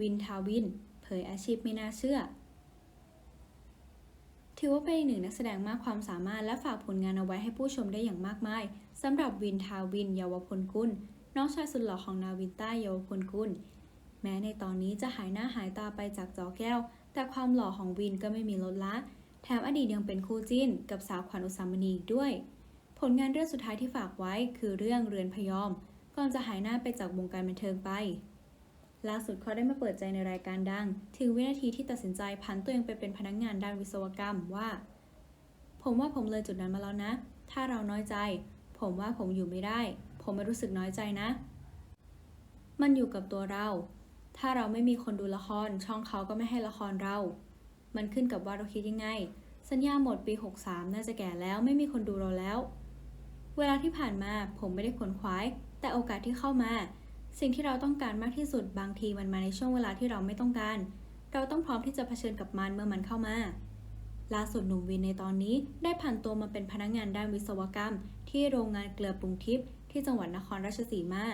วินทาวิน เผยอาชีพไม่น่าเชื่อ ถือว่าเป็นอีกหนึ่งนักแสดงมากความสามารถและฝากผลงานเอาไว้ให้ผู้ชมได้อย่างมากมายสำหรับวินทาวินเยาวพลกุล น้องชายสุดหล่อของนาวินต้าเยาวพลกุล แม้ในตอนนี้จะหายหน้าหายตาไปจากจอแก้ว แต่ความหล่อของวินก็ไม่มีลดละ แถมอดีตยังเป็นคู่จิ้น กับสาวขวัญอุสามณีอีกด้วย ผลงานเรื่องสุดท้ายที่ฝากไว้คือเรื่องเรือนพยอม ก่อนจะหายหน้าไปจากวงการบันเทิงไป ล่าสุดเขาได้มาเปิดใจในรายการดัง ถึงวินาทีที่ตัดสินใจพันตัวเองไปเป็นพนักงานด้านวิศวกรรมว่า ผมว่าผมเลยจุดนั้นมาแล้วนะ ถ้าเราน้อยใจ ผมว่าผมอยู่ไม่ได้ ผมไม่รู้สึกน้อยใจนะ มันอยู่กับตัวเรา ถ้าเราไม่มีคนดูละคร ช่องเขาก็ไม่ให้ละครเรา มันขึ้นกับว่าเราคิดยังไง สัญญาหมดปี 63 น่าจะแก่แล้วไม่มีคนดูเราแล้ว เวลาที่ผ่านมาผมไม่ได้ขนขวาย แต่โอกาสที่เข้ามา สิ่งที่เราต้องการมากที่สุดบางทีมันมาในช่วงเวลาที่เราไม่ต้องการ เราต้องพร้อมที่จะเผชิญกับมันเมื่อมันเข้ามาล่าสุดหนุ่มวินในตอนนี้ได้ผ่านตัวมาเป็นพนักงานด้านวิศวกรรม ที่โรงงานเกลือปรุงทิพย์ที่จังหวัดนครราชสีมา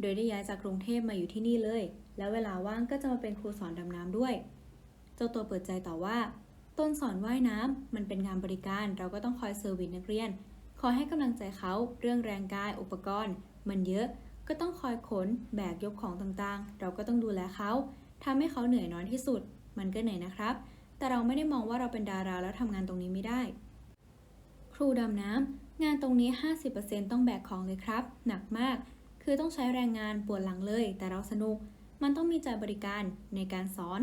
โดยได้ย้ายจากกรุงเทพมาอยู่ที่นี่เลย แล้วเวลาว่างก็จะมาเป็นครูสอนดำน้ำด้วย เจ้าตัวเปิดใจต่อว่า ต้นสอนว่ายน้ำมันเป็นงานบริการเราก็ต้องคอยเซอร์วิสนักเรียน ขอให้กำลังใจเขาเรื่องแรงกายอุปกรณ์ มันเยอะ ก็ต้องคอยขนแบกยกของต่างๆ เราก็ต้องดูแลเขาทำให้เขาเหนื่อยน้อยที่สุด มันก็เหนื่อยนะครับ แต่เราไม่ได้มองว่าเราเป็นดาราแล้วทำงานตรงนี้ไม่ได้ ครูดำน้ำงานตรงนี้ 50%ต้องแบกของเลยครับ หนักมาก คือต้องใช้แรงงานปวดหลังเลย แต่เราสนุก มันต้องมีใจบริการในการสอน